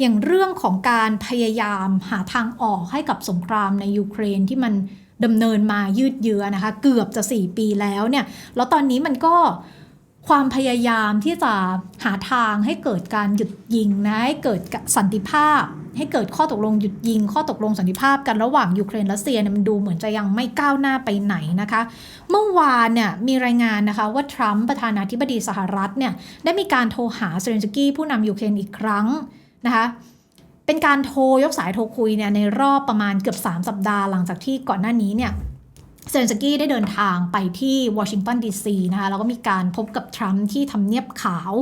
อย่างเรื่องของการพยายามหาทางออกให้กับสงครามในยูเครนที่มันดำเนินมายืดเยื้อนะคะ เกือบจะ 4 ปีแล้วเนี่ย แล้วตอนนี้มันก็ความพยายามที่จะหาทางให้เกิดการหยุดยิงนะให้เกิดสันติภาพ ให้เกิดข้อตกลงหยุดยิง ข้อตกลงสันติภาพกันระหว่างยูเครนและรัสเซียเนี่ยมันดูเหมือนจะยังไม่ก้าวหน้าไปไหนนะคะ เมื่อวานเนี่ยมีรายงานนะคะว่าทรัมป์ประธานาธิบดีสหรัฐเนี่ยได้มีการโทรหาเซเลนสกี้ผู้นำยูเครนอีกครั้ง นะคะเป็นการโทรยกสายโทรคุยเนี่ยในรอบประมาณเกือบ 3 สัปดาห์หลังจากที่ก่อนหน้านี้เนี่ยเซเลนสกี้ได้เดินทางไปที่วอชิงตันดีซีนะคะแล้วก็มีการพบกับทรัมป์ที่ทำเนียบขาว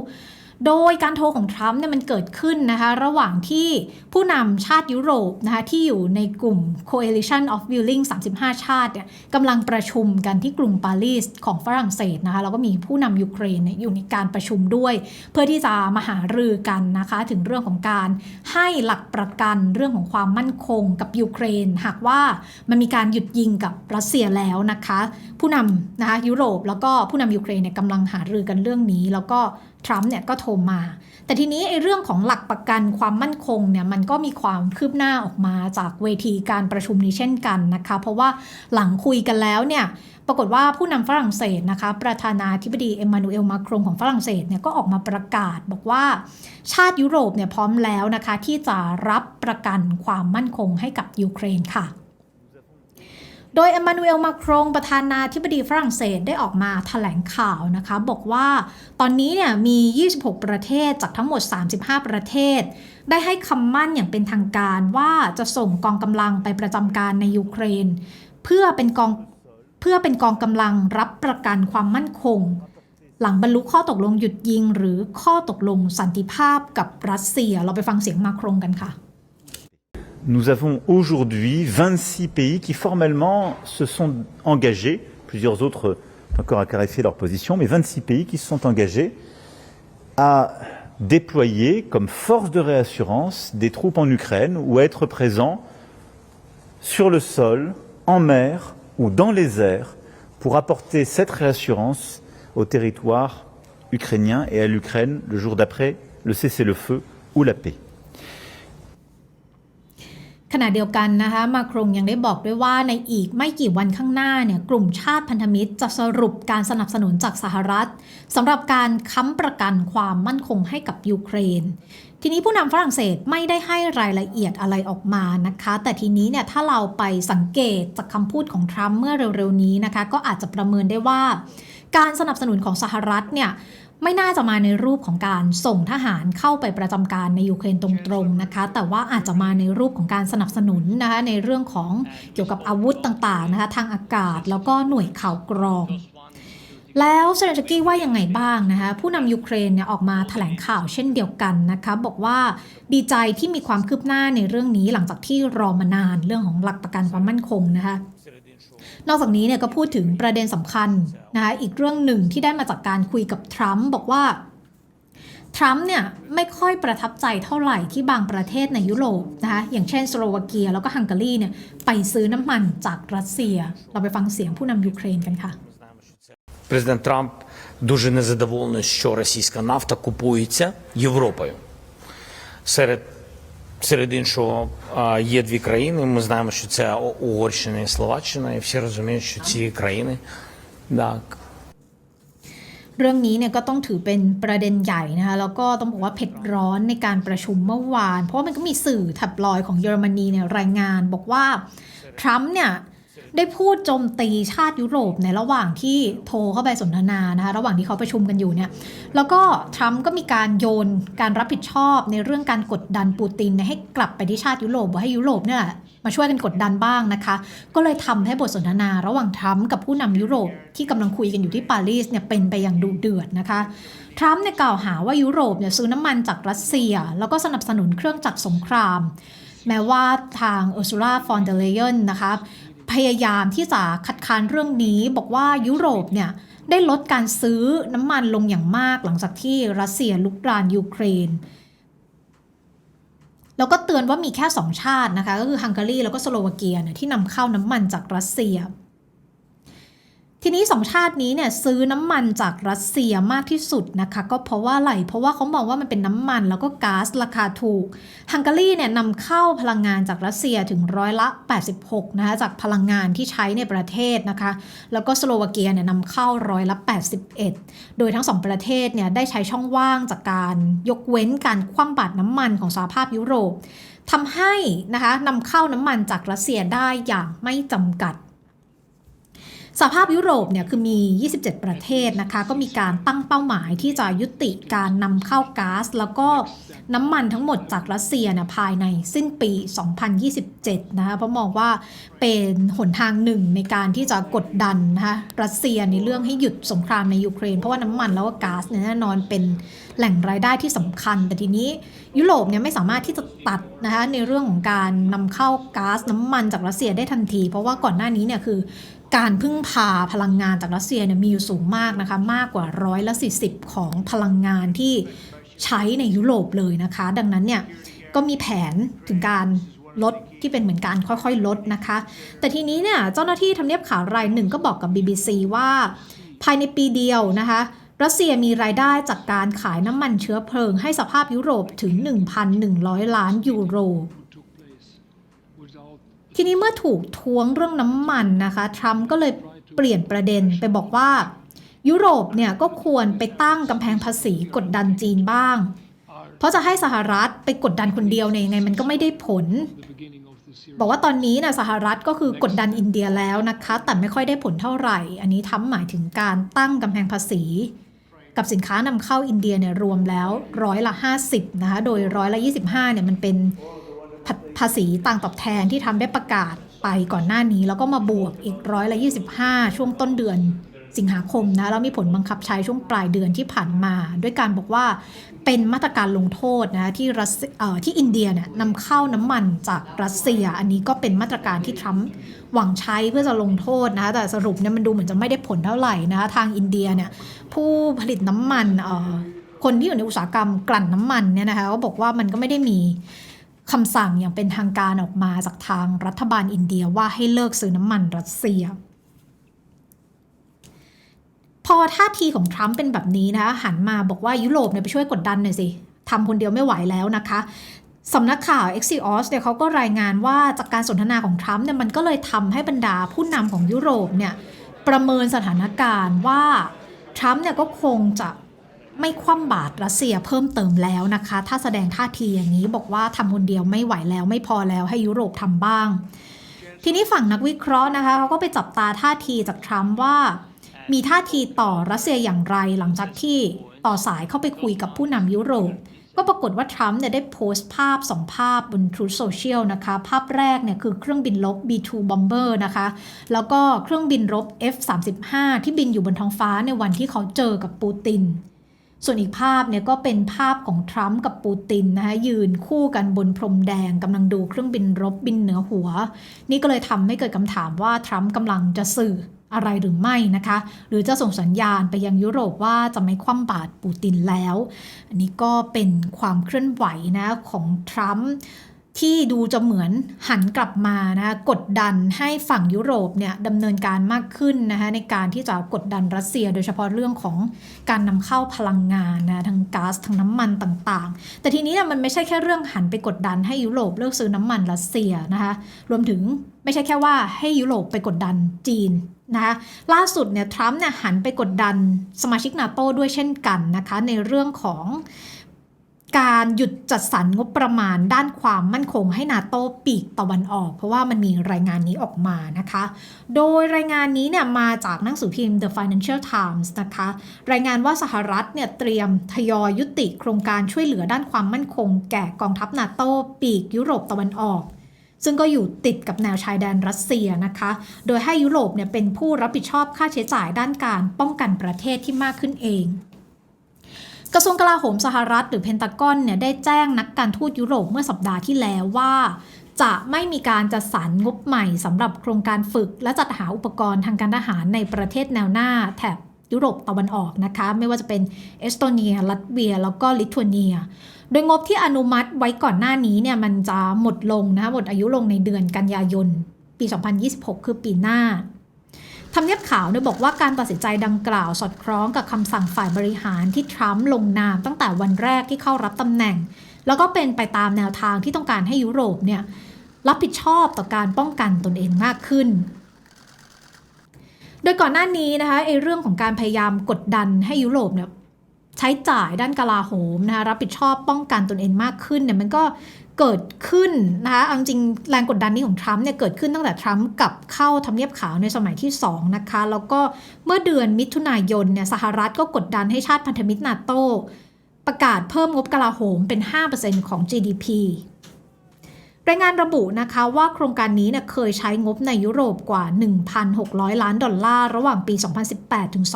โดยการโทรของทรัมป์เนี่ยมันเกิดขึ้นนะคะระหว่างที่ผู้นำชาติยุโรปนะคะที่อยู่ในกลุ่ม Coalition of Willing 35 ชาติเนี่ยกำลังประชุมกันที่กรุงปารีสของฝรั่งเศสนะคะแล้วก็มีผู้นำยูเครนเนี่ยอยู่ในการประชุมด้วย เพื่อที่จะมาหารือกันนะคะถึงเรื่องของการให้หลักประกันเรื่องของความมั่นคงกับยูเครน หากว่ามันมีการหยุดยิงกับรัสเซียแล้วนะคะ ผู้นำนะคะยุโรปแล้วก็ผู้นำยูเครนเนี่ยกำลังหารือกันเรื่องนี้แล้วก็ ทรัมป์เนี่ยก็โทรมา แต่ทีนี้ไอ้เรื่องของหลักประกันความมั่นคงเนี่ยมันก็มีความคืบหน้าออกมาจากเวทีการประชุมนี้เช่นกันนะคะ เพราะว่าหลังคุยกันแล้วเนี่ยปรากฏว่าผู้นำฝรั่งเศสนะคะ ประธานาธิบดีเอ็มมานูเอลมาครงของฝรั่งเศสเนี่ยก็ออกมาประกาศบอกว่า ชาติยุโรปเนี่ยพร้อมแล้วนะคะ ที่จะรับประกันความมั่นคงให้กับยูเครนค่ะ โดยเอมมานูเอลมาครงประธานาธิบดีฝรั่งเศสได้ออกมาถแถลงข่าวนะคะ บอกว่าตอนนี้เนี่ยมี 26 ประเทศจากทั้งหมด 35 ประเทศ ได้ให้คำมั่นอย่างเป็นทางการว่าจะส่งกองกำลังไปประจำการในยูเครน เพื่อเป็นกองเพื่อเป็นกองกำลังรับประกันความมั่นคง หลังบรรลุข้อตกลงหยุดยิง หรือข้อตกลงสันติภาพกับรัสเซีย เราไปฟังเสียงมาครงกันค่ะ Nous avons aujourd'hui 26 pays qui formellement se sont engagés, plusieurs autres ont encore à clarifier leur position, mais 26 pays qui se sont engagés à déployer comme force de réassurance des troupes en Ukraine ou à être présents sur le sol, en mer ou dans les airs pour apporter cette réassurance au territoire ukrainien et à l'Ukraine le jour d'après le cessez-le-feu ou la paix. ขณะเดียวกันนะคะมาครงยังได้บอกด้วยว่าในอีกไม่กี่วันข้างหน้าเนี่ยกลุ่มชาติพันธมิตรจะสรุปการสนับสนุนจากสหรัฐสำหรับการค้ำประกันความมั่นคงให้กับยูเครน ทีนี้ผู้นำฝรั่งเศสไม่ได้ให้รายละเอียดอะไรออกมานะคะ แต่ทีนี้เนี่ยถ้าเราไปสังเกตจากคำพูดของทรัมป์เมื่อเร็วๆนี้นะคะ ก็อาจจะประเมินได้ว่า การสนับสนุนของสหรัฐเนี่ย ไม่น่าจะมาในรูปของการส่งทหารเข้าไปประจำการในยูเครนตรงๆนะคะ แต่ว่าอาจจะมาในรูปของการสนับสนุนนะคะในเรื่องของเกี่ยวกับอาวุธต่างๆนะคะทางอากาศแล้วก็หน่วยข่าวกรองแล้วเซเลนสกี้ว่ายังไงบ้างนะคะผู้นำยูเครนเนี่ยออกมาแถลงข่าวเช่นเดียวกันนะคะบอกว่าดีใจที่มีความคืบหน้าในเรื่องนี้หลังจากที่รอมานานเรื่องของหลักประกันความมั่นคงนะคะ นอกจากนี้เนี่ยก็พูดถึงประเด็นสำคัญนะคะอีกเรื่องหนึ่งที่ได้มาจากการคุยกับทรัมป์บอกว่า ทรัมป์เนี่ยไม่ค่อยประทับใจเท่าไหร่ที่บางประเทศในยุโรปนะคะอย่างเช่นสโลวาเกียแล้วก็ฮังการีเนี่ยไปซื้อน้ำมันจากรัสเซีย เราไปฟังเสียงผู้นำยูเครนกันค่ะ Президент Трамп дуже незадоволений, що російська нафта купується Європою. Серед, серед іншого а, є дві країни. Ми знаємо, що це О- Угорщина і Словаччина, і всі розуміють, що ці країни да, เรื่องนี้เนี่ยก็ต้องถือเป็นประเด็นใหญ่นะคะแล้วก็ต้องบอกว่าเผ็ดร้อนในการประชุมเมื่อวาน เพราะว่ามันก็มีสื่อแทับลอยของเยอรมนีเนี่ยรายงานบอกว่า ทรัมป์เนี่ย ได้พูดโจมตีชาติยุโรปในระหว่างที่โทรเข้าไปสนทนานะคะระหว่างที่เขาประชุมกันอยู่เนี่ยแล้วก็ทรัมป์ก็มีการโยนการรับผิดชอบในเรื่องการกดดันปูตินให้กลับไปที่ชาติยุโรปว่าให้ยุโรปเนี่ยมาช่วยกันกดดันบ้างนะคะ ก็เลยทำให้บทสนทนาระหว่างทรัมป์กับผู้นำยุโรปที่กำลังคุยกันอยู่ที่ปารีสเนี่ยเป็นไปอย่างดุเดือดนะคะทรัมป์เนี่ยกล่าวหาว่ายุโรปเนี่ยซื้อน้ำมันจากรัสเซีย แล้วก็สนับสนุนเครื่องจักรสงคราม แม้ว่าทางเออร์ซูลาฟอนเดเลเยนนะคะ พยายามที่จะคัดค้านเรื่องนี้ บอกว่ายุโรปเนี่ยได้ลดการซื้อน้ำมันลงอย่างมากหลังจากที่รัสเซียลุกรานยูเครน แล้วก็เตือนว่ามีแค่สองชาตินะคะ ก็คือฮังการีแล้วก็สโลวาเกียเนี่ยที่นำเข้าน้ำมันจากรัสเซีย ทีนี้สองชาตินี้เนี่ยซื้อน้ำมันจากรัสเซียมากที่สุดนะคะ ก็เพราะว่าอะไรเพราะว่าเขามองว่ามันเป็นน้ำมันแล้วก็ก๊าซราคาถูกฮังการีเนี่ยนำเข้าพลังงานจากรัสเซียถึงร้อยละ 86นะคะจากพลังงานที่ใช้ในประเทศนะคะ แล้วก็สโลวาเกียเนี่ยนำเข้าร้อยละ 81 โดยทั้งสองประเทศเนี่ยได้ใช้ช่องว่างจากการยกเว้นการคว่ำบาตรน้ำมันของสหภาพยุโรปทำให้นะคะนำเข้าน้ำมันจากรัสเซียได้อย่างไม่จำกัด สหภาพยุโรปเนี่ยคือมี 27 ประเทศนะคะ ก็มีการตั้งเป้าหมายที่จะยุติการนำเข้าก๊าซแล้วก็น้ำมันทั้งหมดจากรัสเซียเนี่ยภายในสิ้นปี 2027 นะคะเพราะมองว่าเป็นหนทางหนึ่งในการที่จะกดดันนะคะรัสเซียในเรื่องให้หยุดสงครามในยูเครน เพราะว่าน้ำมันแล้วก็ก๊าซเนี่ยแน่นอนเป็นแหล่งรายได้ที่สำคัญ แต่ทีนี้ยุโรปเนี่ยไม่สามารถที่จะตัดนะคะในเรื่องของการนำเข้าก๊าซน้ำมันจากรัสเซียได้ทันที เพราะว่าก่อนหน้านี้เนี่ยคือ การพึ่งพาพลังงานจากรัสเซียเนี่ยมีอยู่สูงมากนะคะ มากกว่าร้อยละ40 ของพลังงานที่ใช้ในยุโรปเลยนะคะ ดังนั้นเนี่ยก็มีแผนถึงการลดที่เป็นเหมือนการค่อยๆ ลดนะคะ แต่ทีนี้เนี่ยเจ้าหน้าที่ทำเนียบข่าวรายหนึ่งก็บอกกับ BBC ว่า ภายในปีเดียวนะคะรัสเซียมีรายได้จากการขายน้ำมันเชื้อเพลิงให้สภาพยุโรปถึง 1,100 ล้านยูโร ทีนี้เมื่อถูกท้วงเรื่องน้ำมันนะคะทรัมป์ก็เลยเปลี่ยนประเด็นไปบอกว่า ยุโรปเนี่ยก็ควรไปตั้งกำแพงภาษีกดดันจีนบ้าง เพราะจะให้สหรัฐไปกดดันคนเดียวเนี่ยยังไงมันก็ไม่ได้ผล บอกว่าตอนนี้นะสหรัฐก็คือกดดันอินเดียแล้วนะคะ แต่ไม่ค่อยได้ผลเท่าไหร่ อันนี้ทำหมายถึงการตั้งกำแพงภาษี กับสินค้านำเข้าอินเดียเนี่ยรวมแล้วร้อยละ 50นะคะโดยร้อยละ 25เนี่ยมันเป็น ภาษีต่างตอบแทนที่ทำได้ประกาศไปก่อนหน้านี้ แล้วก็มาบวกอีกร้อยละ25 ช่วงต้นเดือนสิงหาคมนะแล้วมีผลบังคับใช้ช่วงปลายเดือนที่ผ่านมา ด้วยการบอกว่าเป็นมาตรการลงโทษนะที่รัสเอ่อที่อินเดียเนี่ยนำเข้าน้ำมันจากรัสเซีย อันนี้ก็เป็นมาตรการที่ทรัมป์หวังใช้เพื่อจะลงโทษนะแต่สรุปเนี่ยมันดูเหมือนจะไม่ได้ผลเท่าไหร่นะทางอินเดียเนี่ยผู้ผลิตน้ำมันเอ่อคนที่อยู่ในอุตสาหกรรมกลั่นน้ำมันเนี่ยนะคะก็บอกว่ามันก็ไม่ได้มี คำสั่งอย่างเป็นทางการออกมาจากทางรัฐบาลอินเดียว่าให้เลิกซื้อน้ำมันรัสเซีย พอท่าทีของทรัมป์เป็นแบบนี้นะคะหันมาบอกว่ายุโรปเนี่ยไปช่วยกดดันหน่อยสิทำคนเดียวไม่ไหวแล้วนะคะสำนักข่าว Axios เนี่ยเขาก็รายงานว่าจากการสนทนาของทรัมป์เนี่ยมันก็เลยทำให้บรรดาผู้นำของยุโรปเนี่ยประเมินสถานการณ์ว่าทรัมป์เนี่ยก็คงจะ ไม่คว่ำบาตรรัสเซียเพิ่มเติมแล้วนะคะ ถ้าแสดงท่าทีอย่างนี้บอกว่าทำคนเดียวไม่ไหวแล้วไม่พอแล้วให้ยุโรปทำบ้าง ทีนี้ฝั่งนักวิเคราะห์นะคะเขาก็ไปจับตาท่าทีจากทรัมป์ว่า มีท่าทีต่อรัสเซียอย่างไรหลังจากที่ต่อสายเข้าไปคุยกับผู้นำยุโรปก็ปรากฏว่าทรัมป์เนี่ยได้โพสต์ภาพสองภาพบน Truth Social นะคะ ภาพแรกเนี่ยคือเครื่องบินรบ B2 Bomber นะคะ แล้วก็เครื่องบินรบ F35 ที่บินอยู่บนท้องฟ้าในวันที่เขาเจอกับปูติน ส่วนอีกภาพเนี่ยก็เป็นภาพของทรัมป์กับปูตินนะคะยืนคู่กันบนพรมแดงกำลังดูเครื่องบินรบบินเหนือหัว นี่ก็เลยทำให้เกิดคำถามว่าทรัมป์กำลังจะสื่ออะไรหรือไม่นะคะ หรือจะส่งสัญญาณไปยังยุโรปว่าจะไม่คว่ำบาตรปูตินแล้ว อันนี้ก็เป็นความเคลื่อนไหวนะของทรัมป์ ที่ดูจะเหมือนหันกลับมานะกดดันให้ฝั่งยุโรปเนี่ยดำเนินการมากขึ้นนะคะในการที่จะกดดันรัสเซีย โดยเฉพาะเรื่องของการนำเข้าพลังงานนะทั้งก๊าซทั้งน้ำมันต่างๆ แต่ทีนี้เนี่ยมันไม่ใช่แค่เรื่องหันไปกดดันให้ยุโรปเลิกซื้อน้ำมันรัสเซียนะคะรวมถึงไม่ใช่แค่ว่าให้ยุโรปไปกดดันจีนนะคะล่าสุดเนี่ยทรัมป์เนี่ยหันไปกดดันสมาชิกนาโต้ด้วยเช่นกันนะคะในเรื่องของ การหยุดจัดสรรงบประมาณด้านความมั่นคงให้นาโตปีกตะวันออก เพราะว่ามันมีรายงานนี้ออกมานะคะ โดยรายงานนี้เนี่ยมาจากหนังสือพิมพ์ The Financial Times นะคะ รายงานว่าสหรัฐเนี่ยเตรียมทยอยยุติโครงการช่วยเหลือด้านความมั่นคง แก่กองทัพนาโตปีกยุโรปตะวันออก ซึ่งก็อยู่ติดกับแนวชายแดนรัสเซียนะคะ โดยให้ยุโรปเนี่ยเป็นผู้รับผิดชอบค่าใช้จ่ายด้านการป้องกันประเทศที่มากขึ้นเอง กระทรวงกลาโหมสหรัฐ หรือเพนตากอนเนี่ยได้แจ้งนักการทูตยุโรปเมื่อสัปดาห์ที่แล้วว่า จะไม่มีการจัดสรรงบใหม่สำหรับโครงการฝึก และจัดหาอุปกรณ์ทางการทหารในประเทศแนวหน้าแถบยุโรปตะวันออกนะคะ ไม่ว่าจะเป็นเอสโตเนีย ลัตเวีย แล้วก็ลิทัวเนีย โดยงบที่อนุมัติไว้ก่อนหน้านี้เนี่ยมันจะหมดลงนะคะหมดอายุลงในเดือนกันยายน ปี 2026 คือปีหน้า ทำเนียบขาวเนี่ยบอกว่าการตัดสินใจดังกล่าว สอดคล้องกับคำสั่งฝ่ายบริหารที่ทรัมป์ลงนามตั้งแต่วันแรกที่เข้ารับตำแหน่ง แล้วก็เป็นไปตามแนวทางที่ต้องการให้ยุโรปเนี่ยรับผิดชอบต่อการป้องกันตนเองมากขึ้น โดยก่อนหน้านี้นะคะไอ้เรื่องของการพยายามกดดันให้ยุโรปเนี่ยใช้จ่ายด้านกลาโหมนะคะรับผิดชอบป้องกันตนเองมากขึ้นเนี่ยมันก็ เกิดขึ้นนะคะเอาจริงแรงกดดันนี้ของทรัมป์เนี่ยเกิดขึ้นตั้งแต่ทรัมป์กลับเข้าทำเนียบขาวในสมัยที่ 2 นะคะ แล้วก็เมื่อเดือนมิถุนายนเนี่ยสหรัฐก็กดดันให้ชาติพันธมิตรนาโตประกาศเพิ่มงบกลาโหมเป็น 5%ของ GDP รายงานระบุนะคะว่าโครงการนี้เนี่ยเคยใช้งบในยุโรปกว่า 1,600 ล้านดอลลาร์ระหว่างปี 2018 ถึง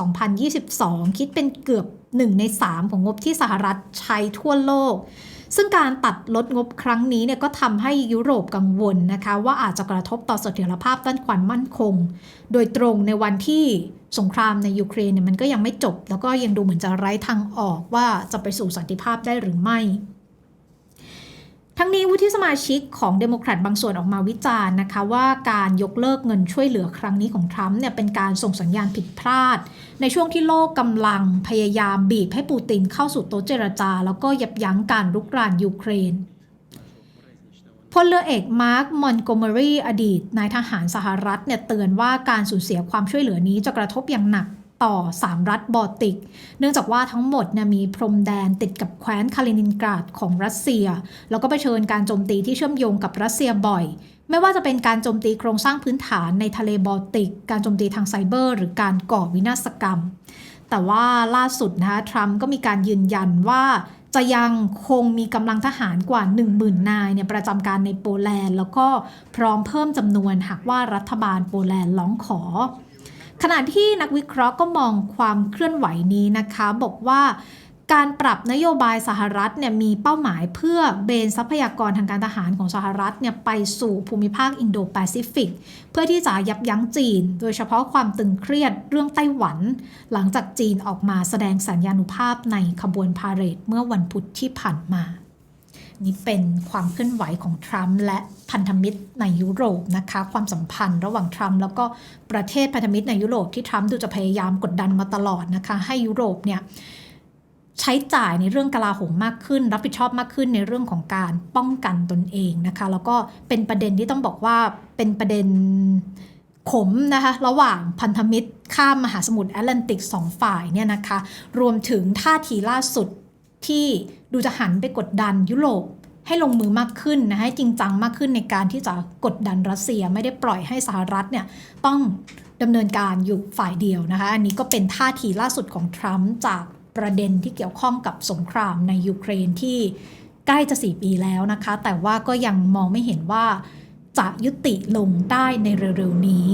2022 คิดเป็นเกือบ 1 ใน 3 ของงบที่สหรัฐใช้ทั่วโลก ซึ่งการตัดลดงบครั้งนี้เนี่ยก็ทำให้ยุโรปกังวลนะคะว่าอาจจะกระทบต่อเสถียรภาพด้านความมั่นคง โดยตรงในวันที่สงครามในยูเครนเนี่ยมันก็ยังไม่จบ แล้วก็ยังดูเหมือนจะไร้ทางออกว่าจะไปสู่สันติภาพได้หรือไม่ ทั้งนี้วุฒิสมาชิกของเดโมแครตบางส่วนออกมาวิจารณ์นะคะว่าการยกเลิกเงินช่วยเหลือครั้งนี้ของทรัมป์เนี่ยเป็นการส่งสัญญาณผิดพลาด ในช่วงที่โลกกำลังพยายามบีบให้ปูตินเข้าสู่โต๊ะเจรจา แล้วก็ยับยั้งการรุกรานยูเครนพลเรือเอกมาร์ค มอนโกเมอรี อดีตนายทหารสหรัฐเนี่ยเตือนว่าการสูญเสียความช่วยเหลือนี้จะกระทบอย่างหนัก ต่อ 3 รัฐบอลติก เนื่องจากว่าทั้งหมดเนี่ยมีพรมแดนติดกับแคว้นคาลินินกราดของรัสเซีย แล้วก็เผชิญการโจมตีที่เชื่อมโยงกับรัสเซียบ่อย ไม่ว่าจะเป็นการโจมตีโครงสร้างพื้นฐานในทะเลบอลติก การโจมตีทางไซเบอร์ หรือการก่อวินาศกรรม แต่ว่าล่าสุดนะคะทรัมป์ก็มีการยืนยันว่าจะยังคงมีกำลังทหารกว่า 10,000 นายเนี่ยประจำการในโปแลนด์ แล้วก็พร้อมเพิ่มจำนวนหากว่ารัฐบาลโปแลนด์ร้องขอ ขณะที่นักวิเคราะห์ก็มองความเคลื่อนไหวนี้นะคะ บอกว่าการปรับนโยบายสหรัฐเนี่ยมีเป้าหมายเพื่อเบนทรัพยากรทางการทหารของสหรัฐเนี่ยไปสู่ภูมิภาคอินโดแปซิฟิก เพื่อที่จะยับยั้งจีน โดยเฉพาะความตึงเครียดเรื่องไต้หวัน หลังจากจีนออกมาแสดงสัญญานุภาพในขบวนพาเหรดเมื่อวันพุธที่ผ่านมา นี่เป็นความเคลื่อนไหวของทรัมป์และพันธมิตรในยุโรปนะคะ ความสัมพันธ์ระหว่างทรัมป์แล้วก็ประเทศพันธมิตรในยุโรปที่ทรัมป์ดูจะพยายามกดดันมาตลอดนะคะ ให้ยุโรปเนี่ยใช้จ่ายในเรื่องกลาโหมมากขึ้น รับผิดชอบมากขึ้นในเรื่องของการป้องกันตนเองนะคะ แล้วก็เป็นประเด็นที่ต้องบอกว่าเป็นประเด็นขมนะคะระหว่างพันธมิตรข้ามมหาสมุทรแอตแลนติกสองฝ่ายเนี่ยนะคะ รวมถึงท่าทีล่าสุด ที่ดูจะหันไปกดดันยุโรปให้ลงมือมากขึ้นนะให้จริงจังมากขึ้นในการที่จะกดดันรัสเซียไม่ได้ปล่อยให้สหรัฐเนี่ยต้องดำเนินการอยู่ฝ่ายเดียวนะคะ อันนี้ก็เป็นท่าทีล่าสุดของทรัมป์จากประเด็นที่เกี่ยวข้องกับสงครามในยูเครนที่ใกล้จะ 4 ปีแล้วนะคะ แต่ว่าก็ยังมองไม่เห็นว่าจะยุติลงได้ในเร็วๆนี้